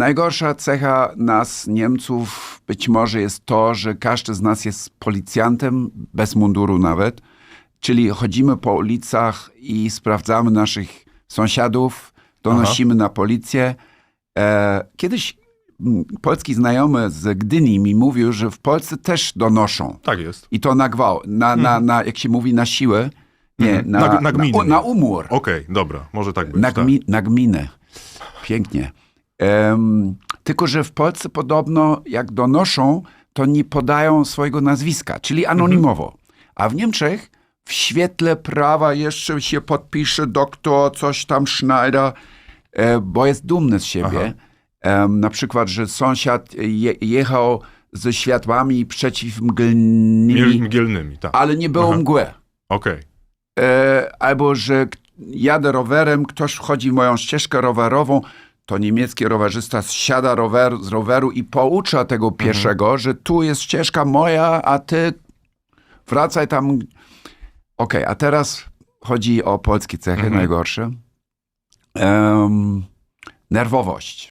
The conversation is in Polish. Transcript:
Najgorsza cecha nas, Niemców, być może jest to, że każdy z nas jest policjantem, bez munduru nawet. Czyli chodzimy po ulicach i sprawdzamy naszych sąsiadów, donosimy na policję. E, kiedyś polski znajomy z Gdyni mi mówił, że w Polsce też donoszą. Tak jest. I to na gwałt, na, na, na, jak się mówi, na siłę. Nie, Mhm. na, Na- na gminę. Na, na umór. Okej, dobra, może tak być. Na, tak. gmi, na gminę. Pięknie. Tylko, że w Polsce podobno jak donoszą, to nie podają swojego nazwiska, czyli anonimowo. A w Niemczech w świetle prawa jeszcze się podpisze doktor, coś tam Schneider, e, bo jest dumny z siebie. Em, na przykład, że sąsiad je, jechał ze światłami przeciwmglnymi, Miel, mgielnymi, tak. ale nie było Aha. mgły Okej. e, albo że jadę rowerem, ktoś wchodzi w moją ścieżkę rowerową, to niemiecki rowerzysta zsiada rower, z roweru i poucza tego pieszego, że tu jest ścieżka moja, a ty wracaj tam. Okej, a teraz chodzi o polskie cechy najgorsze. Em, nerwowość.